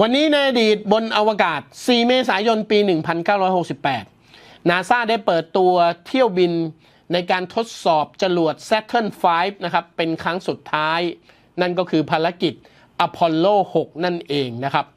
วันนี้ในอดีตบนอวกาศ 4 เมษายน ปี 1968 นาซาได้เปิดตัวเที่ยวบินในการทดสอบจรวด Saturn V นะครับ เป็นครั้งสุดท้าย นั่นก็คือภารกิจอพอลโล6นั่นเองนะครับ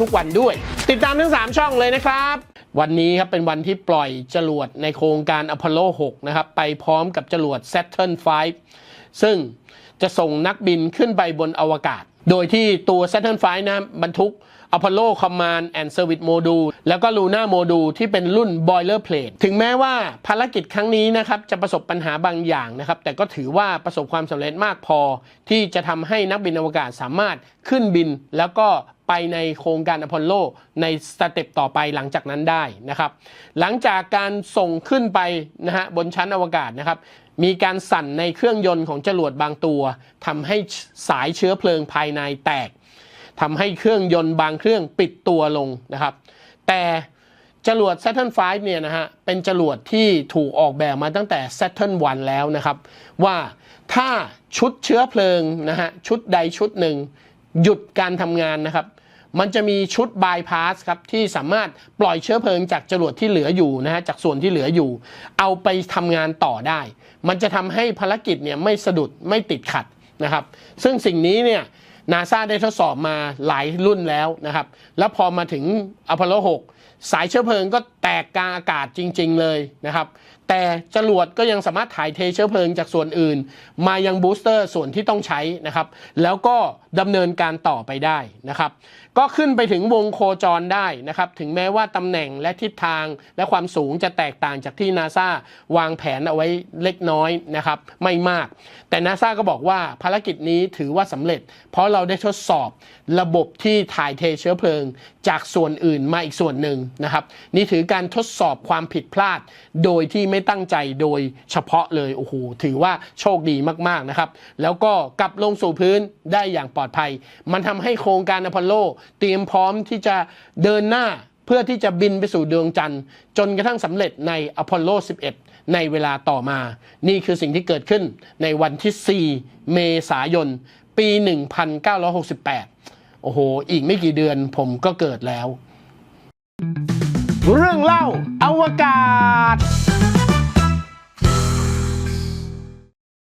ทุกวันด้วย ติดตามทั้ง 3 ช่องเลยนะครับ วันนี้ครับเป็นวันที่ปล่อยจรวดในโครงการอพอลโล 6 นะครับ ไปพร้อมกับจรวด Saturn V ซึ่งจะส่งนักบินขึ้นไปบนอวกาศ โดยที่ตัว Saturn V นะบรรทุก Apollo Command and Service Module แล้วก็ Luna Module ที่เป็นรุ่น Boilerplate ถึงแม้ว่าภารกิจครั้งนี้นะครับจะประสบปัญหาบางอย่างนะครับแต่ก็ถือว่าประสบความสำเร็จมากพอ ที่จะทำให้นักบินอวกาศสามารถขึ้นบินแล้วก็ไปในโครงการอพอลโลในสเต็ปต่อไปหลังจากนั้นได้นะครับ หลังจากการส่งขึ้นไปนะฮะบนชั้นอวกาศนะครับ มีการสั่นในเครื่องยนต์ของจรวดบางตัวทำให้สายเชื้อเพลิงภายในแตก ทำให้เครื่องยนต์บางเครื่องปิดตัวลงนะครับ แต่จรวด Saturn V เนี่ยนะฮะเป็นจรวดที่ถูกออกแบบมาตั้งแต่ Saturn 1 แล้วนะครับ ว่าถ้าชุดเชื้อเพลิงนะฮะชุดใดชุดหนึ่ง หยุดการทำงานนะครับ มันจะมีชุดบายพาสครับที่สามารถปล่อยเชื้อเพลิงจากจรวดที่เหลืออยู่นะฮะจากส่วนที่เหลืออยู่ เอาไปทำงานต่อได้ มันจะทำให้ภารกิจเนี่ยไม่สะดุดไม่ติดขัดนะครับ ซึ่งสิ่งนี้เนี่ย นาซาได้ทดสอบมาหลายรุ่นแล้วนะครับ แล้วพอมาถึงอพอลโล 6 สายเชื้อเพลิงก็แตกกลางอากาศจริง ๆ เลยนะครับ แต่จรวดก็ยังสามารถถ่ายเทเชื้อเพลิงจากส่วนอื่น มายังบูสเตอร์ส่วนที่ต้องใช้นะครับ แล้วก็ดำเนินการต่อไปได้นะครับ ก็ขึ้นไปถึงวงโคจรได้นะครับ ถึงแม้ว่าตำแหน่งและทิศทางและความสูงจะแตกต่างจากที่นาซาวางแผนเอาไว้เล็กน้อยนะครับ ไม่มาก แต่นาซาก็บอกว่าภารกิจนี้ถือว่าสำเร็จ เพราะเราได้ทดสอบระบบที่ถ่ายเทเชื้อเพลิง จากส่วนอื่นมาอีกส่วนหนึ่งนะครับ นี่ถือการทดสอบความผิดพลาดโดยที่ไม่ตั้งใจโดยเฉพาะเลยโอ้โหถือว่าโชคดีมากๆนะครับ แล้วก็กลับลงสู่พื้นได้อย่างปลอดภัย มันทำให้โครงการอพอลโล เตรียมพร้อมที่จะเดินหน้าเพื่อที่จะบินไปสู่ดวงจันทร์จนกระทั่งสำเร็จในอพอลโล 11 ในเวลาต่อมา นี่คือสิ่งที่เกิดขึ้นในวันที่ 4 เมษายน ปี 1968 โอ้โห อีกไม่กี่เดือนผมก็เกิดแล้ว เรื่องเล่าอวกาศ